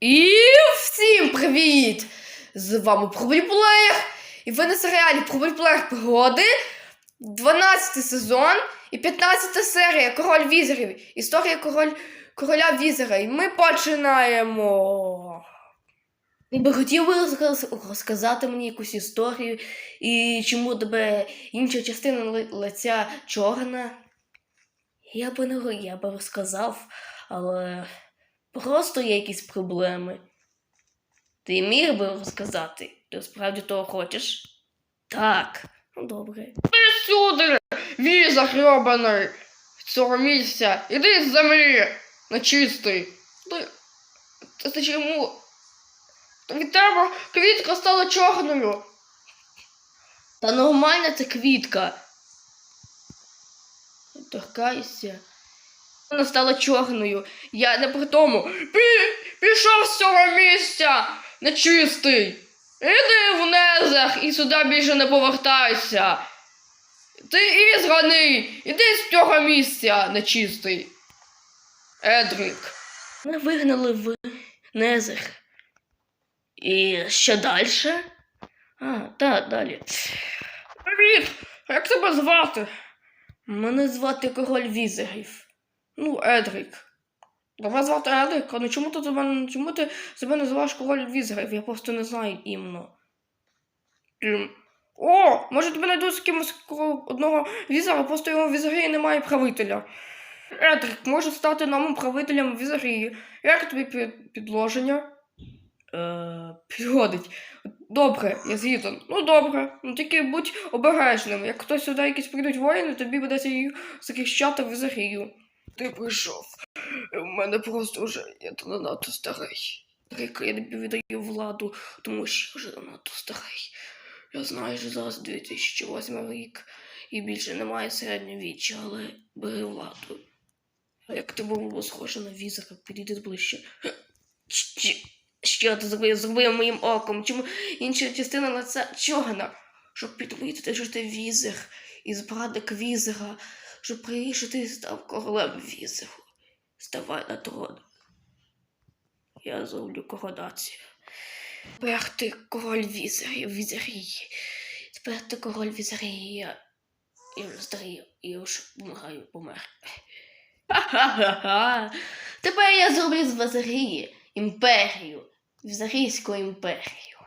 І всім привіт! З вами Пробліплеєр. І ви на серіалі Пробліплеєр пригоди, 12 сезон і 15 серія Король Візерів. Історія король, короля Візера. І ми починаємо. Би хотів би розказати мені якусь історію, і чому тебе інша частина лиця чорна. Я би не я би розказав, але просто є якісь проблеми. Ти міг би розказати? Ти справді того хочеш? Так. Ну добре. Ти сюди, віза з цього місця. Іди з землі, нечистий. Ти, ти, ти чому? Від тебе квітка стала чорною. Та нормальна це квітка. Торкайся. Вона стала чорною. Я не при тому. Пі, пішов з цього місця, нечистий. Іди в незах і сюди більше не повертайся. Ти ізраний, іди з цього місця, нечистий. Едрик. Ми вигнали в незах. І що далі? А, так, далі. Привіт! Як тебе звати? Мене звати король візерів. Ну, Едрик. Тебе звати Едрик, ну чому ти тебе, чому ти себе називаєш король візерів? Я просто не знаю іменно. Ем, О, може тебе знайдуть з кимось одного візера, просто його в немає правителя. Едрик може стати новим правителем візерії. Як тобі під- підложення? Е, підходить. Добре, я згіден. Ну добре. Ну тільки будь обережним. Як хтось сюди якісь прийдуть воїни, тобі буде захищати в Ізарію. Ти прийшов. У мене просто вже я занадто старий. Рика, я тобі віддаю владу, тому що я вже занадто старий. Я знаю, що зараз 2008 рік і більше немає середньовіччя, але бери владу. А як тебе було схоже на візера, підійди ближче. Що ти зробив, зробив моїм оком? Чому інша частина лиця чорна? Щоб підмітити, що ти візер і зрадник візера, щоб що ти став королем візеру. Ставай на трон. Я зроблю коронацію. Тепер ти король візерів, візерії. Тепер ти король візерії. Я, я вже вже помираю, помер. Ха-ха-ха. Тепер я зроблю з Вазарії імперію. Візарійську імперію.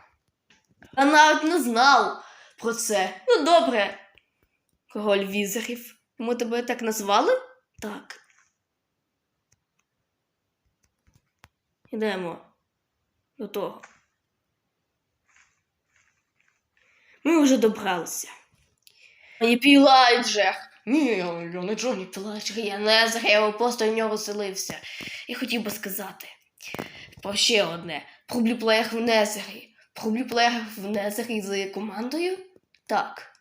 Я навіть не знав про це. Ну добре. Король візерів. Ми тебе так назвали? Так. Ідемо до того. Ми вже добралися. Мені Пілайджер. Ні, я, не Джоні Пілайджер, я не Езра, я просто в нього селився. І хотів би сказати про ще одне. Про бліплеєр в Незері. Про бліплеєр в Незері з командою? Так.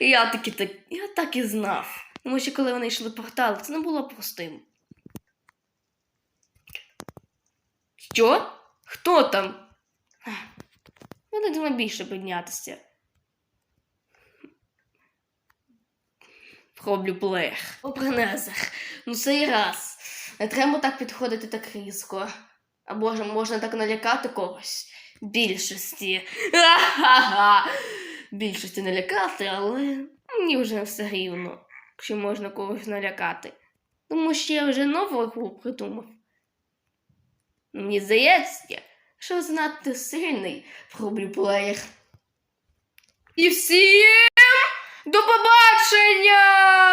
Я таки так, я так і знав. Тому що коли вони йшли портал, це не було простим. Що? Хто там? Вони думаю більше піднятися. Роблю плеєр. Попри незах. Ну цей раз. Не треба так підходити так різко. Або ж можна так налякати когось. Більшості. Ха-ха-ха. Більшості налякати, але мені вже все рівно, якщо можна когось налякати. Тому що я вже нову гру придумав. Мені здається, що занадто сильний проблюплеєр. І всім до побачення!